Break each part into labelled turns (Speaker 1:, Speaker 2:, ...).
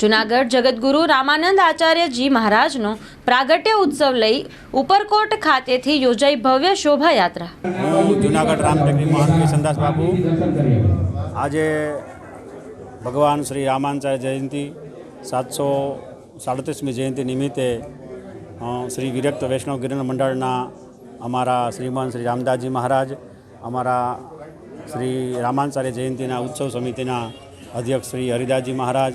Speaker 1: જુનાગઢ જગતગુરુ રામાનંદ આચાર્યજી મહારાજનો પ્રાગટ્ય ઉત્સવ લઈ ઉપરકોટ ખાતેથી યોજાઈ ભવ્ય શોભાયાત્રા.
Speaker 2: હું જુનાગઢ રામટેકની મહાત્મી સંદાસ બાપુ. આજે ભગવાન શ્રી રામાચાર્ય જયંતિ સાતસો સાડત્રીસમી જયંતિ નિમિત્તે શ્રી વિરક્ત વૈષ્ણવ ગિરન મંડળના અમારા શ્રીમાન શ્રી રામદાસજી મહારાજ, અમારા શ્રી રામાનચાર્ય જયંતિના ઉત્સવ સમિતિના અધ્યક્ષ શ્રી હરિદાસજી મહારાજ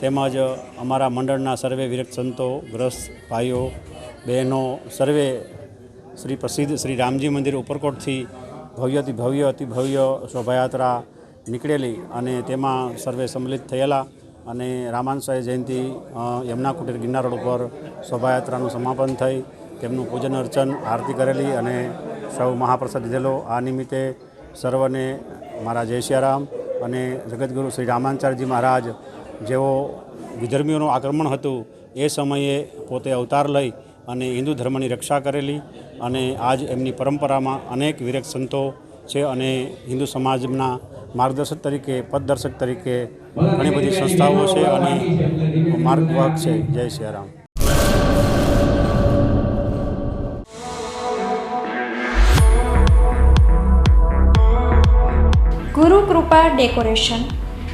Speaker 2: તેમજ અમારા મંડળના સર્વે વિરક્ત સંતો, ગ્રસ્ત ભાઈઓ, બહેનો, સર્વે શ્રી પ્રસિદ્ધ શ્રી રામજી મંદિર ઉપરકોટથી ભવ્યથી ભવ્ય, અતિ ભવ્ય શોભાયાત્રા નીકળેલી અને તેમાં સર્વે સંમિલિત થયેલા અને રામાનસાય જયંતિ યમુના કુટીર ગિરનાર રોડ ઉપર શોભાયાત્રાનું સમાપન થઈ, તેમનું પૂજન અર્ચન, આરતી કરેલી અને સૌ મહાપ્રસાદ લીધેલો. આ નિમિત્તે સર્વને મારા જય સિયારામ અને જગતગુરુ શ્રી રામાચાર્યજી મહારાજ જેઓ વિધર્મીઓનું આક્રમણ હતું, એ સમયે પોતે અવતાર લઈ અને હિન્દુ ધર્મની રક્ષા કરેલી અને આજ એમની પરંપરામાં અનેક વિરક સંતો છે અને હિન્દુ સમાજના માર્ગદર્શક તરીકે પદદર્શક તરીકે ઘણી બધી સંસ્થાઓ છે અને માર્ગવાહક છે. જય સિયારામ.
Speaker 3: ગુરુ કૃપા ડેકોરેશન.